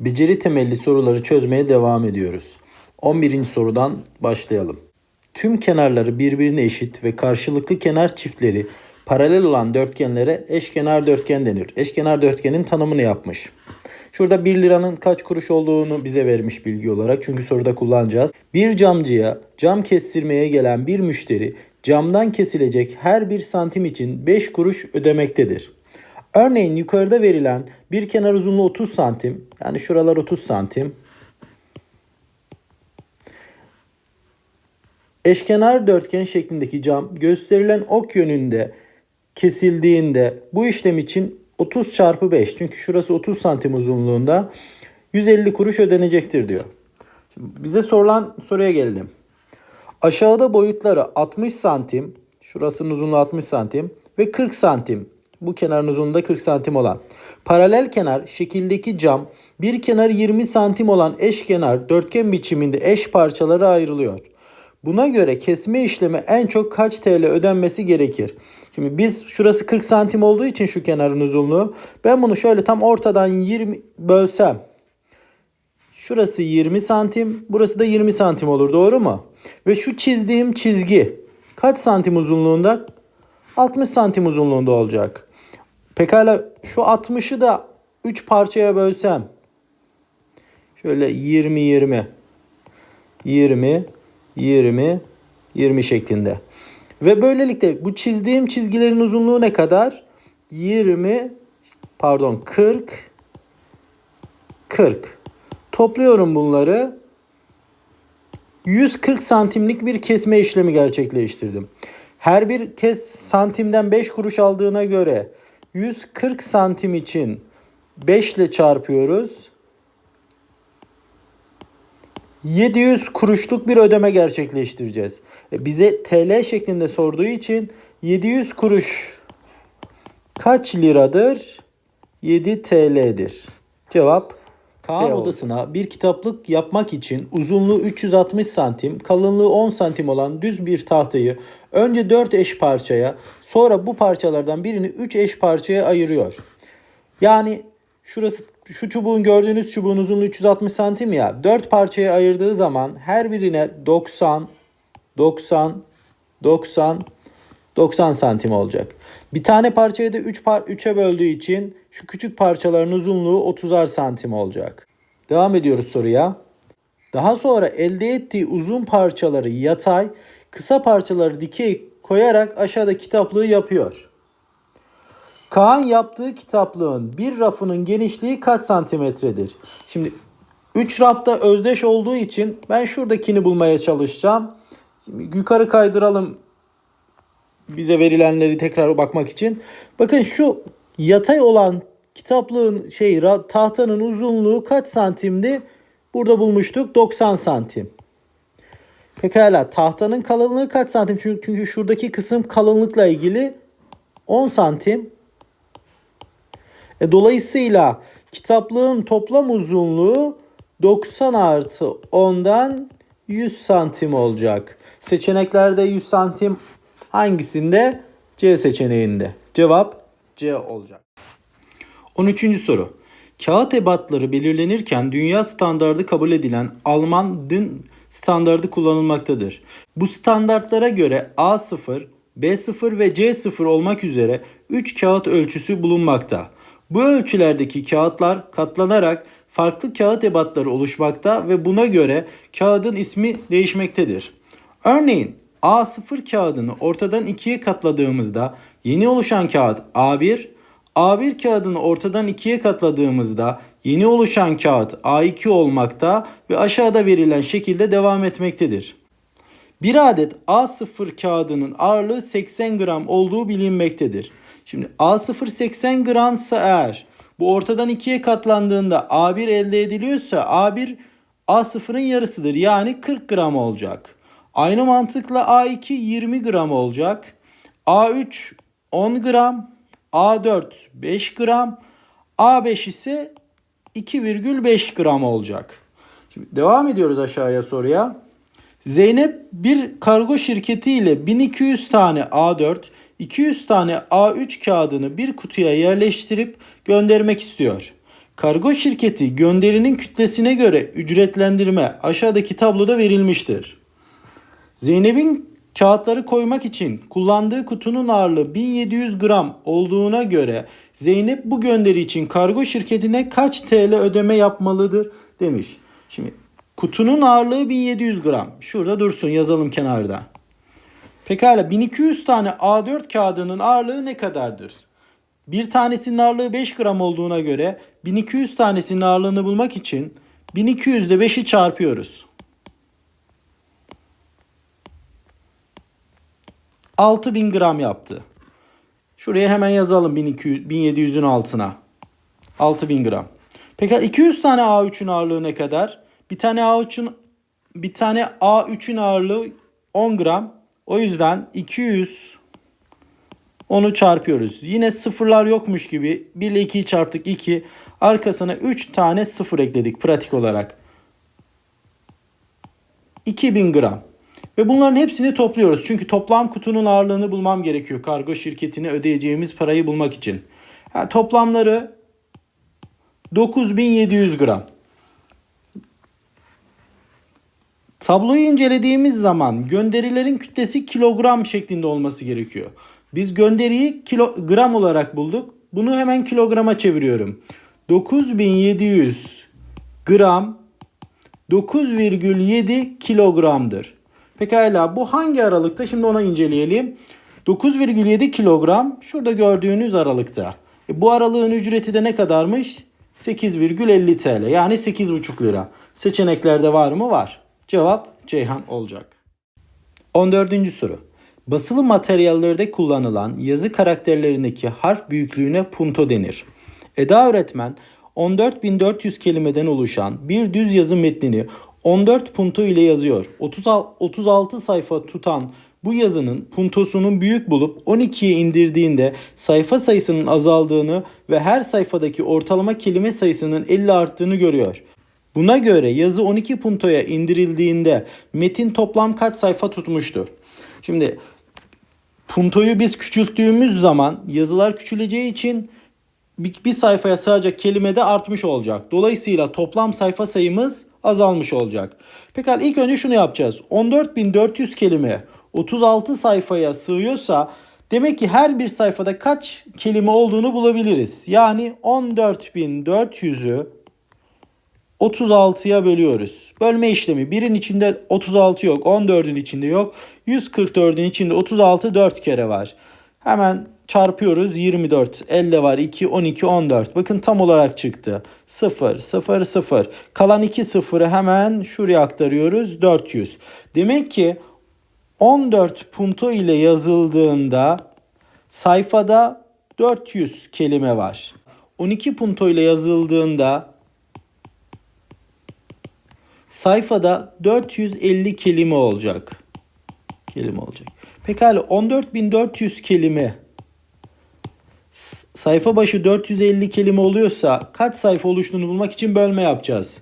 Beceri temelli soruları çözmeye devam ediyoruz. 11. sorudan başlayalım. Tüm kenarları birbirine eşit ve karşılıklı kenar çiftleri paralel olan dörtgenlere eşkenar dörtgen denir. Eşkenar dörtgenin tanımını yapmış. Şurada 1 liranın kaç kuruş olduğunu bize vermiş bilgi olarak çünkü soruda kullanacağız. Bir camcıya cam kestirmeye gelen bir müşteri camdan kesilecek her bir santim için 5 kuruş ödemektedir. Örneğin yukarıda verilen bir kenar uzunluğu 30 santim yani şuralar 30 santim. Eşkenar dörtgen şeklindeki cam gösterilen ok yönünde kesildiğinde bu işlem için 30 çarpı 5 çünkü şurası 30 santim uzunluğunda 150 kuruş ödenecektir diyor. Şimdi bize sorulan soruya gelelim. Aşağıda boyutları 60 santim, şurasının uzunluğu 60 santim ve 40 santim. Bu kenarın uzunluğu da 40 santim olan. Paralel kenar şekildeki cam bir kenar 20 santim olan eşkenar dörtgen biçiminde eş parçalara ayrılıyor. Buna göre kesme işlemi en çok kaç TL ödenmesi gerekir? Şimdi biz şurası 40 santim olduğu için şu kenarın uzunluğu. Ben bunu şöyle tam ortadan 20 bölsem. Şurası 20 santim, burası da 20 santim olur doğru mu? Ve şu çizdiğim çizgi kaç santim uzunluğunda? 60 santim uzunluğunda olacak. Pekala şu 60'ı da 3 parçaya bölsem. Şöyle 20 20 20 20 20 şeklinde. Ve böylelikle bu çizdiğim çizgilerin uzunluğu ne kadar? 20 pardon 40 40. Topluyorum bunları. 140 santimlik bir kesme işlemi gerçekleştirdim. Her bir kes santimden 5 kuruş aldığına göre 140 santim için 5 ile çarpıyoruz. 700 kuruşluk bir ödeme gerçekleştireceğiz. E, Bize TL şeklinde sorduğu için 700 kuruş kaç liradır? 7 TL'dir. Cevap Kaan oldu. odasına bir kitaplık yapmak için uzunluğu 360 santim, kalınlığı 10 santim olan düz bir tahtayı önce 4 eş parçaya, sonra bu parçalardan birini 3 eş parçaya ayırıyor. Yani şurası şu çubuğun gördüğünüz çubuğun uzunluğu 360 santim ya. 4 parçaya ayırdığı zaman her birine 90 90 90 90 santim olacak. Bir tane parçayı da 3 par 3'e böldüğü için şu küçük parçaların uzunluğu 30'ar santim olacak. Devam ediyoruz soruya. Daha sonra elde ettiği uzun parçaları yatay, kısa parçaları dikey koyarak aşağıda kitaplığı yapıyor. Kaan yaptığı kitaplığın bir rafının genişliği kaç santimetredir? Şimdi 3 rafta özdeş olduğu için ben şuradakini bulmaya çalışacağım. Yukarı kaydıralım bize verilenleri tekrar bakmak için. Bakın şu yatay olan kitaplığın şey tahtanın uzunluğu kaç santimdi? Burada bulmuştuk 90 santim. Pekala tahtanın kalınlığı kaç santim? Çünkü, çünkü şuradaki kısım kalınlıkla ilgili 10 santim. E, dolayısıyla kitaplığın toplam uzunluğu 90 artı 10'dan 100 santim olacak. Seçeneklerde 100 santim hangisinde? C seçeneğinde. Cevap C olacak. 13. soru. Kağıt ebatları belirlenirken dünya standardı kabul edilen Alman DIN standardı kullanılmaktadır. Bu standartlara göre A0, B0 ve C0 olmak üzere 3 kağıt ölçüsü bulunmakta. Bu ölçülerdeki kağıtlar katlanarak farklı kağıt ebatları oluşmakta ve buna göre kağıdın ismi değişmektedir. Örneğin A0 kağıdını ortadan ikiye katladığımızda yeni oluşan kağıt A1, A1 kağıdını ortadan ikiye katladığımızda yeni oluşan kağıt A2 olmakta ve aşağıda verilen şekilde devam etmektedir. Bir adet A0 kağıdının ağırlığı 80 gram olduğu bilinmektedir. Şimdi A0 80 gramsa eğer bu ortadan ikiye katlandığında A1 elde ediliyorsa A1 A0'ın yarısıdır. Yani 40 gram olacak. Aynı mantıkla A2 20 gram olacak. A3 10 gram. A4 5 gram. A5 ise 2,5 gram olacak. Şimdi devam ediyoruz aşağıya soruya. Zeynep bir kargo şirketi ile 1200 tane A4, 200 tane A3 kağıdını bir kutuya yerleştirip göndermek istiyor. Kargo şirketi gönderinin kütlesine göre ücretlendirme aşağıdaki tabloda verilmiştir. Zeynep'in kağıtları koymak için kullandığı kutunun ağırlığı 1700 gram olduğuna göre Zeynep bu gönderi için kargo şirketine kaç TL ödeme yapmalıdır demiş. Şimdi kutunun ağırlığı 1700 gram. Şurada dursun yazalım kenarda. Pekala 1200 tane A4 kağıdının ağırlığı ne kadardır? Bir tanesinin ağırlığı 5 gram olduğuna göre 1200 tanesinin ağırlığını bulmak için 1200 ile 5'i çarpıyoruz. 6000 gram yaptı. Şuraya hemen yazalım 1200, 1700'ün altına. 6000 gram. Peki 200 tane A3'ün ağırlığı ne kadar? Bir tane A3'ün bir tane A3'ün ağırlığı 10 gram. O yüzden 200 onu çarpıyoruz. Yine sıfırlar yokmuş gibi 1 ile 2'yi çarptık 2. Arkasına 3 tane sıfır ekledik pratik olarak. 2000 gram. Ve bunların hepsini topluyoruz. Çünkü toplam kutunun ağırlığını bulmam gerekiyor. Kargo şirketine ödeyeceğimiz parayı bulmak için. Yani toplamları 9700 gram. Tabloyu incelediğimiz zaman gönderilerin kütlesi kilogram şeklinde olması gerekiyor. Biz gönderiyi kilogram olarak bulduk. Bunu hemen kilograma çeviriyorum. 9700 gram 9,7 kilogramdır. Pekala bu hangi aralıkta? Şimdi ona inceleyelim. 9,7 kilogram şurada gördüğünüz aralıkta. E, bu aralığın ücreti de ne kadarmış? 8,50 TL yani 8,5 lira. Seçeneklerde var mı? Var. Cevap Ceyhan olacak. 14. soru. Basılı materyallerde kullanılan yazı karakterlerindeki harf büyüklüğüne punto denir. Eda öğretmen 14.400 kelimeden oluşan bir düz yazı metnini 14 punto ile yazıyor. 36 sayfa tutan bu yazının puntosunun büyük bulup 12'ye indirdiğinde sayfa sayısının azaldığını ve her sayfadaki ortalama kelime sayısının 50 arttığını görüyor. Buna göre yazı 12 puntoya indirildiğinde metin toplam kaç sayfa tutmuştur? Şimdi puntoyu biz küçülttüğümüz zaman yazılar küçüleceği için bir, bir sayfaya sığacak kelime de artmış olacak. Dolayısıyla toplam sayfa sayımız azalmış olacak. Pekala ilk önce şunu yapacağız. 14.400 kelime 36 sayfaya sığıyorsa demek ki her bir sayfada kaç kelime olduğunu bulabiliriz. Yani 14.400'ü 36'ya bölüyoruz. Bölme işlemi. Birin içinde 36 yok. 14'ün içinde yok. 144'ün içinde 36 4 kere var. Hemen çarpıyoruz. 24. 50 var. 2, 12, 14. Bakın tam olarak çıktı. 0, 0, 0. Kalan 2 sıfırı hemen şuraya aktarıyoruz. 400. Demek ki 14 punto ile yazıldığında sayfada 400 kelime var. 12 punto ile yazıldığında sayfada 450 kelime olacak. Kelime olacak. Pekala 14.400 kelime sayfa başı 450 kelime oluyorsa kaç sayfa oluştuğunu bulmak için bölme yapacağız.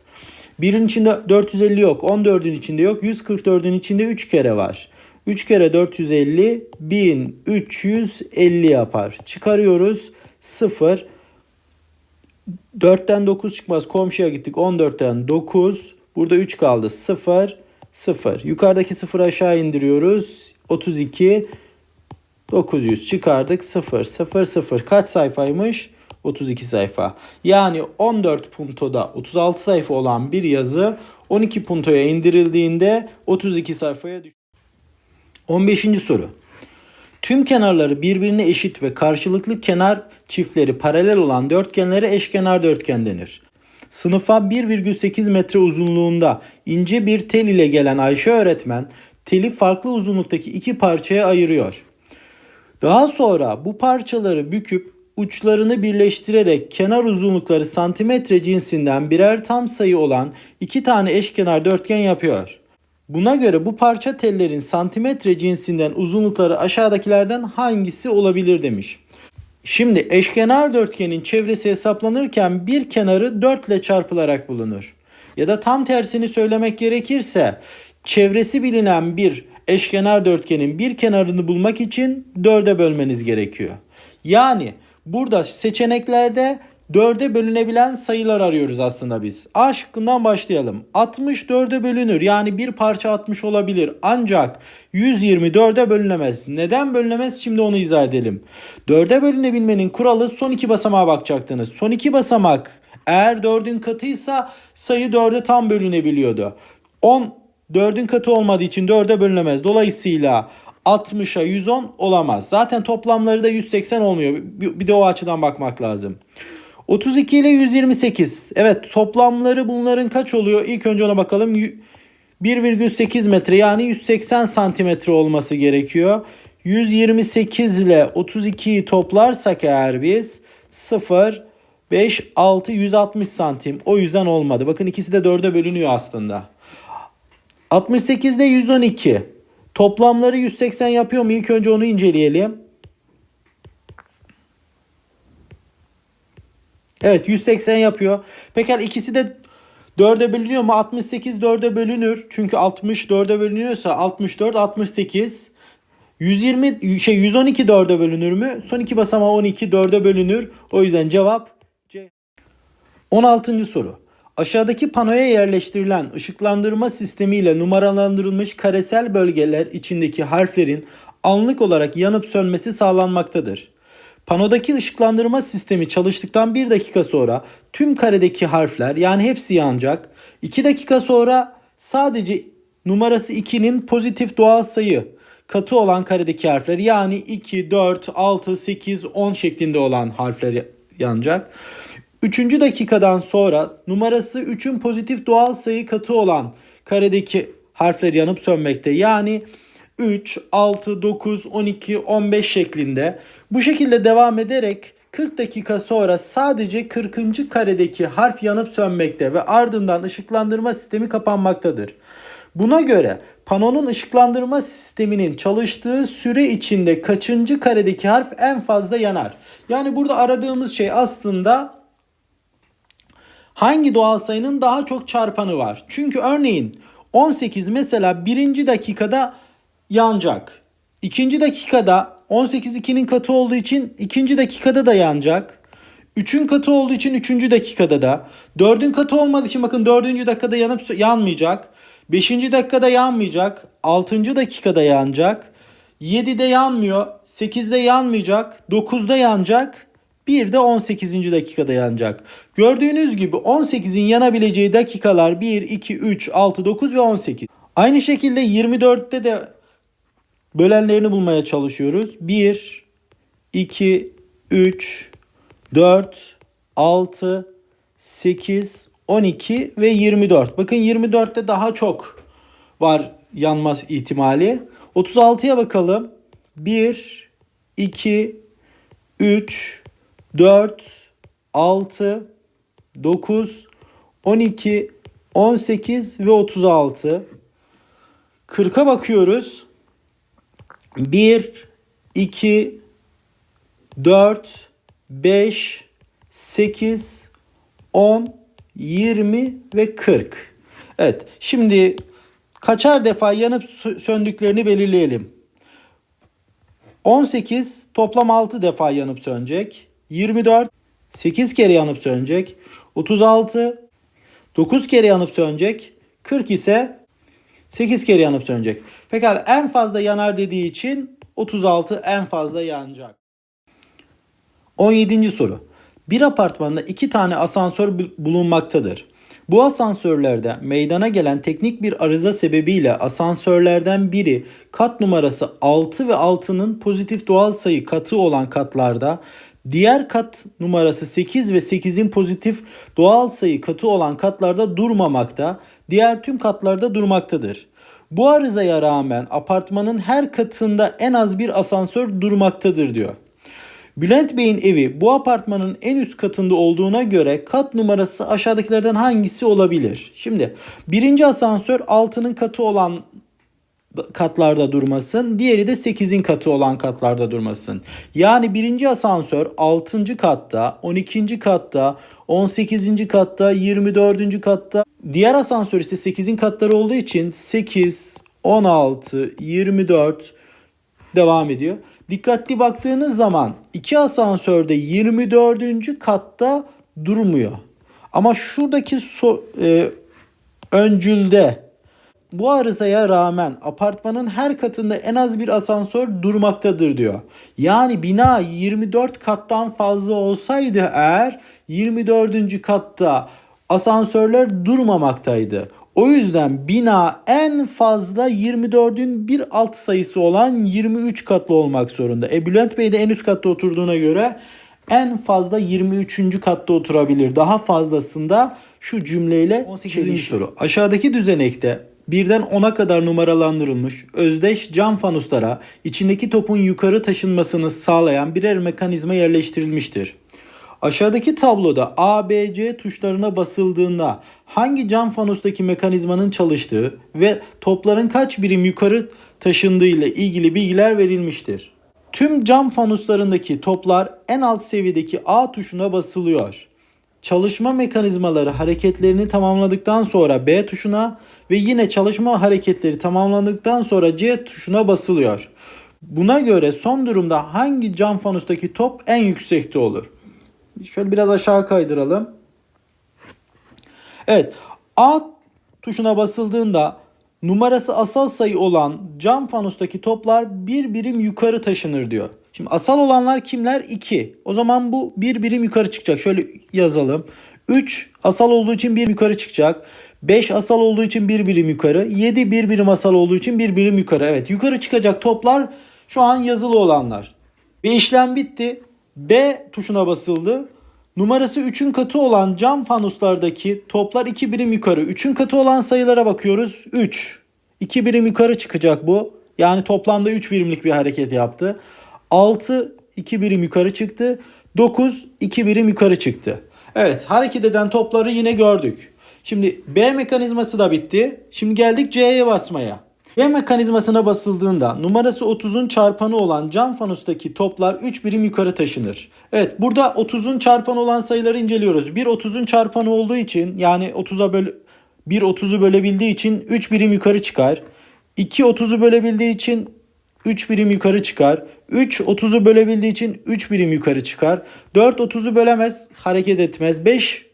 Birin içinde 450 yok. 14'ün içinde yok. 144'ün içinde 3 kere var. 3 kere 450 1350 yapar. Çıkarıyoruz 0. 4'ten 9 çıkmaz. Komşuya gittik. 14'ten 9. Burada 3 kaldı. 0 0. Yukarıdaki 0 aşağı indiriyoruz. 32 900 çıkardık 0 0 0 kaç sayfaymış 32 sayfa yani 14 puntoda 36 sayfa olan bir yazı 12 puntoya indirildiğinde 32 sayfaya düşüyor 15. soru Tüm kenarları birbirine eşit ve karşılıklı kenar çiftleri paralel olan dörtgenlere eşkenar dörtgen denir. Sınıfa 1,8 metre uzunluğunda ince bir tel ile gelen Ayşe öğretmen teli farklı uzunluktaki iki parçaya ayırıyor. Daha sonra bu parçaları büküp uçlarını birleştirerek kenar uzunlukları santimetre cinsinden birer tam sayı olan iki tane eşkenar dörtgen yapıyor. Buna göre bu parça tellerin santimetre cinsinden uzunlukları aşağıdakilerden hangisi olabilir demiş. Şimdi eşkenar dörtgenin çevresi hesaplanırken bir kenarı 4 ile çarpılarak bulunur. Ya da tam tersini söylemek gerekirse çevresi bilinen bir eşkenar dörtgenin bir kenarını bulmak için 4'e bölmeniz gerekiyor. Yani burada seçeneklerde 4'e bölünebilen sayılar arıyoruz aslında biz. A şıkkından başlayalım. 60 4'e bölünür. Yani bir parça 60 olabilir. Ancak 124'e bölünemez. Neden bölünemez? Şimdi onu izah edelim. 4'e bölünebilmenin kuralı son iki basamağa bakacaktınız. Son iki basamak eğer 4'ün katıysa sayı 4'e tam bölünebiliyordu. 10 4'ün katı olmadığı için 4'e bölünemez. Dolayısıyla 60'a 110 olamaz. Zaten toplamları da 180 olmuyor. Bir de o açıdan bakmak lazım. 32 ile 128. Evet toplamları bunların kaç oluyor? İlk önce ona bakalım. Y- 1,8 metre yani 180 santimetre olması gerekiyor. 128 ile 32'yi toplarsak eğer biz 0, 5, 6, 160 santim. O yüzden olmadı. Bakın ikisi de 4'e bölünüyor aslında. 68'de 112. Toplamları 180 yapıyor mu? İlk önce onu inceleyelim. Evet 180 yapıyor. Pekala ikisi de 4'e bölünüyor mu? 68 4'e bölünür. Çünkü 60 4'e bölünüyorsa 64 68 120 şey 112 4'e bölünür mü? Son iki basamağı 12 4'e bölünür. O yüzden cevap C. 16. soru. Aşağıdaki panoya yerleştirilen ışıklandırma sistemiyle numaralandırılmış karesel bölgeler içindeki harflerin anlık olarak yanıp sönmesi sağlanmaktadır. Panodaki ışıklandırma sistemi çalıştıktan 1 dakika sonra tüm karedeki harfler yani hepsi yanacak. 2 dakika sonra sadece numarası 2'nin pozitif doğal sayı katı olan karedeki harfler yani 2, 4, 6, 8, 10 şeklinde olan harfler yanacak. Üçüncü dakikadan sonra numarası 3'ün pozitif doğal sayı katı olan karedeki harfler yanıp sönmekte. Yani 3, 6, 9, 12, 15 şeklinde. Bu şekilde devam ederek 40 dakika sonra sadece 40. karedeki harf yanıp sönmekte ve ardından ışıklandırma sistemi kapanmaktadır. Buna göre panonun ışıklandırma sisteminin çalıştığı süre içinde kaçıncı karedeki harf en fazla yanar? Yani burada aradığımız şey aslında hangi doğal sayının daha çok çarpanı var? Çünkü örneğin 18 mesela birinci dakikada yanacak. İkinci dakikada 18 2'nin katı olduğu için ikinci dakikada da yanacak. 3'ün katı olduğu için 3. dakikada da. 4'ün katı olmadığı için bakın 4. dakikada yanıp yanmayacak. 5. dakikada yanmayacak. 6. dakikada yanacak. 7'de yanmıyor. 8'de yanmayacak. 9'da yanacak. Bir de 18. dakikada yanacak. Gördüğünüz gibi 18'in yanabileceği dakikalar 1, 2, 3, 6, 9 ve 18. Aynı şekilde 24'te de bölenlerini bulmaya çalışıyoruz. 1, 2, 3, 4, 6, 8, 12 ve 24. Bakın 24'te daha çok var yanma ihtimali. 36'ya bakalım. 1, 2, 3, 4, 6, 9, 12, 18 ve 36. 40'a bakıyoruz. 1, 2, 4, 5, 8, 10, 20 ve 40. Evet şimdi kaçar defa yanıp sö- söndüklerini belirleyelim. 18 toplam 6 defa yanıp sönecek. 24 8 kere yanıp sönecek. 36 9 kere yanıp sönecek. 40 ise 8 kere yanıp sönecek. Pekala en fazla yanar dediği için 36 en fazla yanacak. 17. soru. Bir apartmanda iki tane asansör bu- bulunmaktadır. Bu asansörlerde meydana gelen teknik bir arıza sebebiyle asansörlerden biri kat numarası 6 ve 6'nın pozitif doğal sayı katı olan katlarda, diğer kat numarası 8 ve 8'in pozitif doğal sayı katı olan katlarda durmamakta, diğer tüm katlarda durmaktadır. Bu arızaya rağmen apartmanın her katında en az bir asansör durmaktadır diyor. Bülent Bey'in evi bu apartmanın en üst katında olduğuna göre kat numarası aşağıdakilerden hangisi olabilir? Şimdi birinci asansör 6'nın katı olan katlarda durmasın. Diğeri de 8'in katı olan katlarda durmasın. Yani birinci asansör 6. katta, 12. katta, 18. katta, 24. katta. Diğer asansör ise 8'in katları olduğu için 8, 16, 24 devam ediyor. Dikkatli baktığınız zaman iki asansörde 24. katta durmuyor. Ama şuradaki so, e, öncülde bu arızaya rağmen apartmanın her katında en az bir asansör durmaktadır diyor. Yani bina 24 kattan fazla olsaydı eğer 24. katta asansörler durmamaktaydı. O yüzden bina en fazla 24'ün bir alt sayısı olan 23 katlı olmak zorunda. E Bülent Bey de en üst katta oturduğuna göre en fazla 23. katta oturabilir. Daha fazlasında şu cümleyle 18. soru. Aşağıdaki düzenekte birden 10'a kadar numaralandırılmış özdeş cam fanuslara içindeki topun yukarı taşınmasını sağlayan birer mekanizma yerleştirilmiştir. Aşağıdaki tabloda A, B, C tuşlarına basıldığında hangi cam fanustaki mekanizmanın çalıştığı ve topların kaç birim yukarı taşındığı ile ilgili bilgiler verilmiştir. Tüm cam fanuslarındaki toplar en alt seviyedeki A tuşuna basılıyor. Çalışma mekanizmaları hareketlerini tamamladıktan sonra B tuşuna ve yine çalışma hareketleri tamamlandıktan sonra C tuşuna basılıyor. Buna göre son durumda hangi cam fanustaki top en yüksekte olur? Şöyle biraz aşağı kaydıralım. Evet. A tuşuna basıldığında numarası asal sayı olan cam fanustaki toplar bir birim yukarı taşınır diyor. Şimdi asal olanlar kimler? 2. O zaman bu bir birim yukarı çıkacak. Şöyle yazalım. 3 asal olduğu için bir yukarı çıkacak. 5 asal olduğu için bir birim yukarı. 7 bir birim asal olduğu için bir birim yukarı. Evet yukarı çıkacak toplar şu an yazılı olanlar. Ve işlem bitti. B tuşuna basıldı. Numarası 3'ün katı olan cam fanuslardaki toplar 2 birim yukarı. 3'ün katı olan sayılara bakıyoruz. 3. 2 birim yukarı çıkacak bu. Yani toplamda 3 birimlik bir hareket yaptı. 6 2 birim yukarı çıktı. 9 2 birim yukarı çıktı. Evet hareket eden topları yine gördük. Şimdi B mekanizması da bitti. Şimdi geldik C'ye basmaya. B mekanizmasına basıldığında numarası 30'un çarpanı olan cam fanustaki toplar 3 birim yukarı taşınır. Evet burada 30'un çarpanı olan sayıları inceliyoruz. Bir 30'un çarpanı olduğu için yani 30'a böl 1 30'u bölebildiği için 3 birim yukarı çıkar. 2 30'u bölebildiği için 3 birim yukarı çıkar. 3 30'u bölebildiği için 3 birim yukarı çıkar. 4 30'u bölemez, hareket etmez. 5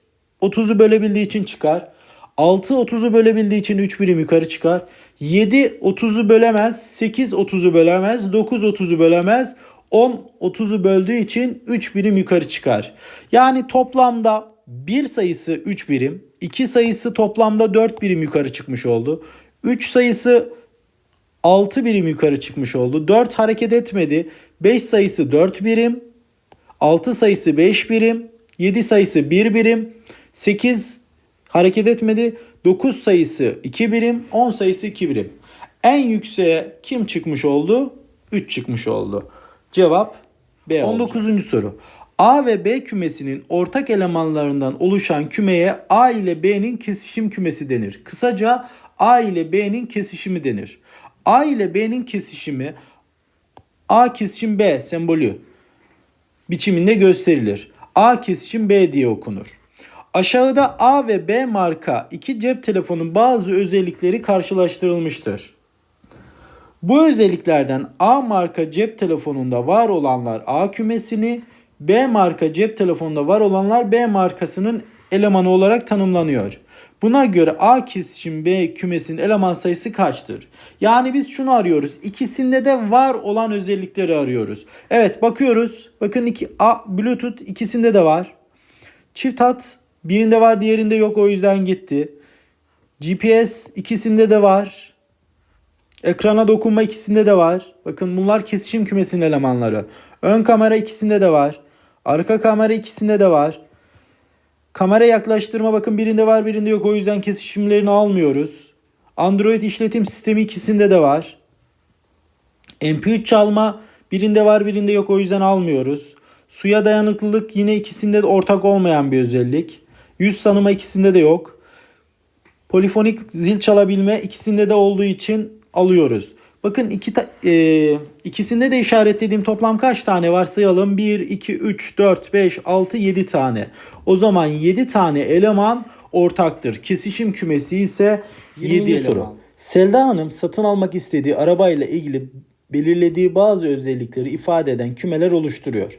30'u bölebildiği için çıkar. 6 30'u bölebildiği için 3 birim yukarı çıkar. 7 30'u bölemez, 8 30'u bölemez, 9 30'u bölemez, 10 30'u böldüğü için 3 birim yukarı çıkar. Yani toplamda 1 sayısı 3 birim, 2 sayısı toplamda 4 birim yukarı çıkmış oldu. 3 sayısı 6 birim yukarı çıkmış oldu. 4 hareket etmedi. 5 sayısı 4 birim, 6 sayısı 5 birim, 7 sayısı 1 birim, 8 hareket etmedi. 9 sayısı 2 birim, 10 sayısı 2 birim. En yükseğe kim çıkmış oldu? 3 çıkmış oldu. Cevap B 19. soru. A ve B kümesinin ortak elemanlarından oluşan kümeye A ile B'nin kesişim kümesi denir. Kısaca A ile B'nin kesişimi denir. A ile B'nin kesişimi A kesişim B sembolü biçiminde gösterilir. A kesişim B diye okunur. Aşağıda A ve B marka iki cep telefonun bazı özellikleri karşılaştırılmıştır. Bu özelliklerden A marka cep telefonunda var olanlar A kümesini, B marka cep telefonunda var olanlar B markasının elemanı olarak tanımlanıyor. Buna göre A kesişim B kümesinin eleman sayısı kaçtır? Yani biz şunu arıyoruz. İkisinde de var olan özellikleri arıyoruz. Evet bakıyoruz. Bakın iki A Bluetooth ikisinde de var. Çift hat birinde var diğerinde yok o yüzden gitti. GPS ikisinde de var. Ekrana dokunma ikisinde de var. Bakın bunlar kesişim kümesinin elemanları. Ön kamera ikisinde de var. Arka kamera ikisinde de var. Kamera yaklaştırma bakın birinde var birinde yok o yüzden kesişimlerini almıyoruz. Android işletim sistemi ikisinde de var. MP3 çalma birinde var birinde yok o yüzden almıyoruz. Suya dayanıklılık yine ikisinde de ortak olmayan bir özellik. Yüz tanıma ikisinde de yok. Polifonik zil çalabilme ikisinde de olduğu için alıyoruz. Bakın iki ta- e, ikisinde de işaretlediğim toplam kaç tane var sayalım. 1, 2, 3, 4, 5, 6, 7 tane. O zaman 7 tane eleman ortaktır. Kesişim kümesi ise 7 soru. Selda Hanım satın almak istediği arabayla ilgili belirlediği bazı özellikleri ifade eden kümeler oluşturuyor.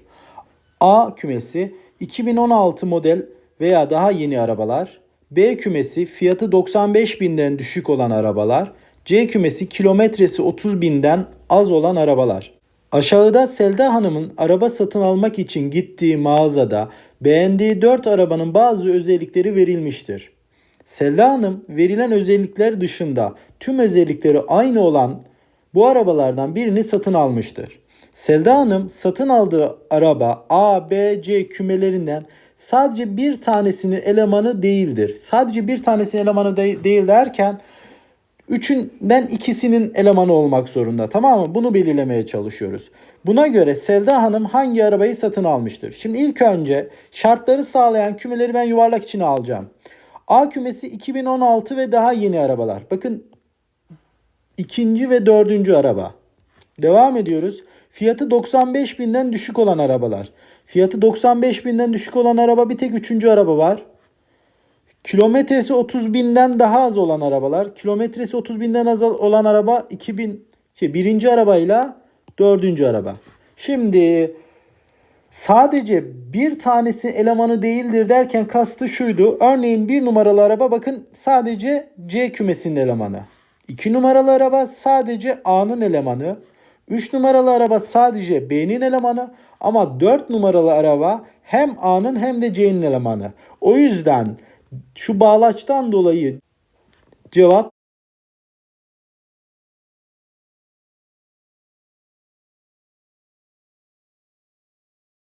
A kümesi 2016 model veya daha yeni arabalar. B kümesi fiyatı 95 binden düşük olan arabalar. C kümesi kilometresi 30 binden az olan arabalar. Aşağıda Selda Hanım'ın araba satın almak için gittiği mağazada beğendiği 4 arabanın bazı özellikleri verilmiştir. Selda Hanım verilen özellikler dışında tüm özellikleri aynı olan bu arabalardan birini satın almıştır. Selda Hanım satın aldığı araba A, B, C kümelerinden sadece bir tanesinin elemanı değildir. Sadece bir tanesinin elemanı de- değil derken Üçünden ikisinin elemanı olmak zorunda. Tamam mı? Bunu belirlemeye çalışıyoruz. Buna göre Selda Hanım hangi arabayı satın almıştır? Şimdi ilk önce şartları sağlayan kümeleri ben yuvarlak içine alacağım. A kümesi 2016 ve daha yeni arabalar. Bakın ikinci ve dördüncü araba. Devam ediyoruz. Fiyatı 95 binden düşük olan arabalar. Fiyatı 95 binden düşük olan araba bir tek üçüncü araba var. Kilometresi 30 binden daha az olan arabalar. Kilometresi 30 binden az olan araba 2000 şey birinci arabayla dördüncü araba. Şimdi sadece bir tanesi elemanı değildir derken kastı şuydu. Örneğin bir numaralı araba bakın sadece C kümesinin elemanı. 2 numaralı araba sadece A'nın elemanı. 3 numaralı araba sadece B'nin elemanı ama 4 numaralı araba hem A'nın hem de C'nin elemanı. O yüzden şu bağlaçtan dolayı cevap